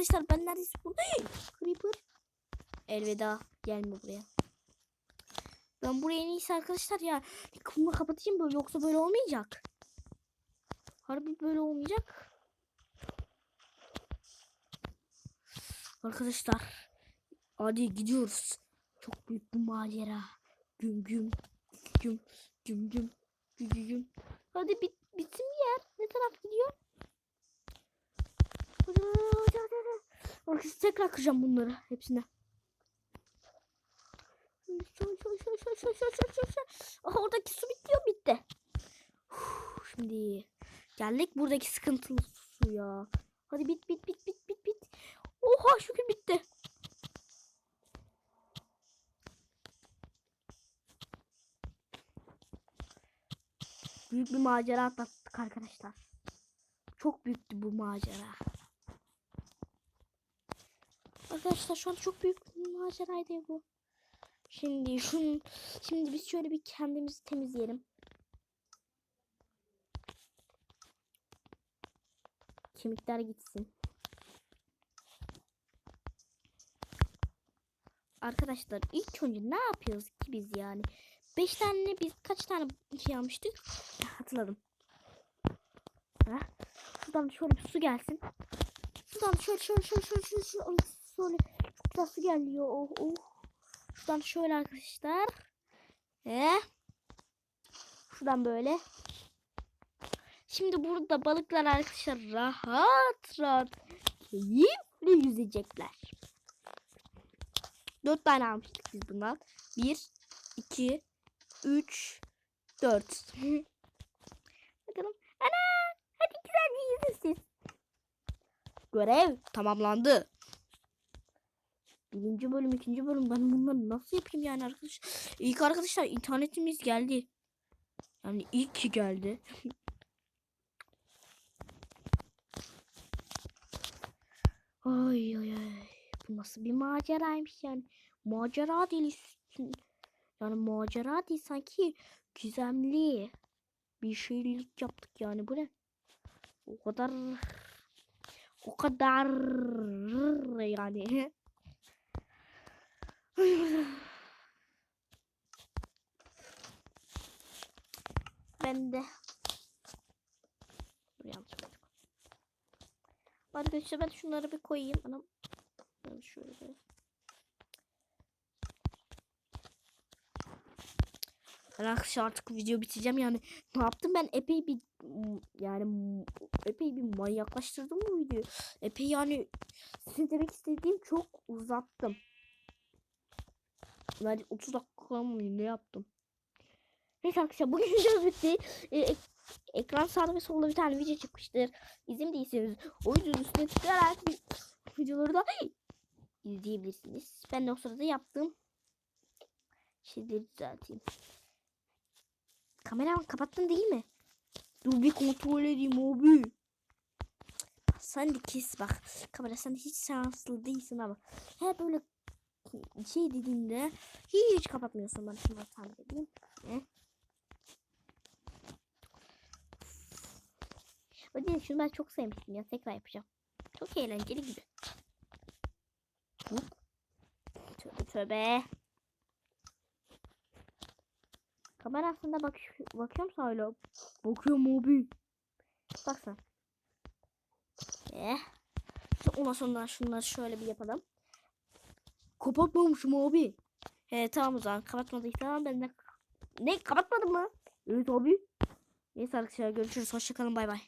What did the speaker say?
arkadaşlar ben neredeyse buradayım. Creeper. Elveda. Gelme buraya. Ben buraya en iyisi arkadaşlar ya. Kapımı kapatayım böyle yoksa böyle olmayacak. Harbi böyle olmayacak. Arkadaşlar. Hadi gidiyoruz. Çok büyük bir macera. Güm. Güm güm güm. Güm güm güm. Hadi bit bitsin bir yer. Ne taraf gidiyor? Arkası tekrar kıracağım bunları hepsine. Aha oradaki su bitiyor bitti. Şimdi geldik buradaki sıkıntılı su ya. Hadi bit bit bit bit bit bit. Oha şükür bitti. Büyük bir macera atlattık arkadaşlar. Çok büyüktü bu macera. Arkadaşlar şu an çok büyük bir maceraydı bu. Şimdi şun şimdi biz şöyle bir kendimizi temizleyelim. Kemikler gitsin. Arkadaşlar ilk önce ne yapıyoruz ki biz yani? 5 tane biz kaç tane şey almıştık? Hatırladım. Ha? Şuradan şöyle bir su gelsin. Şuradan şöyle şöyle şöyle şöyle şöyle şöyle, şöyle su geliyor. Oh, oh. Şuradan şöyle arkadaşlar. He. Şuradan böyle. Şimdi burada balıklar arkadaşlar rahat rahat keyifle yüzecekler. Dört tane almıştık biz bundan. Bir, iki, üç, dört. Bakalım. Ana! Hadi güzelce yüzün siz. Görev tamamlandı. Birinci bölüm, ikinci bölüm. Ben bunları nasıl yapayım yani arkadaş? İlk arkadaşlar internetimiz geldi. Yani ilk ki geldi. ay ay ay. Bu nasıl bir maceraymış yani. Macera değil. Yani macera değil sanki gizemli bir şeylik yaptık yani bu ne? O kadar o kadar yani. ben de Dur, yanlış koyduk. Arkadaşlar ben şunları bir koyayım. Anam. Ben şöyle bir- arkadaşlar artık video biteceğim yani. Ne yaptım ben epey bir yani epey bir manyaklaştırdım bu videoyu. Epey yani size demek istediğim çok uzattım. Ben 30 dakika mı ne yaptım? Neyse arkadaşlar bugün video bitti. Ee, ek- ekran sağda ve solda bir tane video çıkmıştır. İzin değilseniz o videonun üstüne tıklayarak videoları da izleyebilirsiniz. Ben de o sırada yaptığım şeyleri düzelteyim. Kameramı kapattın değil mi? Dur bir kontrol edeyim abi. Sen de kes bak. Kamera sen hiç şanslı değilsin ama. Hep böyle şey dediğinde hiç kapatmıyorsun bana şunu tamir edeyim. Heh. O değil şunu ben çok sevmiştim ya tekrar yapacağım. Çok eğlenceli gibi. Tövbe tövbe. Kamera aslında bak bakıyorum öyle. Bakıyorum abi. Baksana. Eh. Ondan sonra şunları şöyle bir yapalım. Kapatmamışım abi. He tamam o zaman kapatmadıysam ben de... Ne kapatmadın mı? Evet abi. Neyse arkadaşlar görüşürüz. Hoşçakalın bay bay.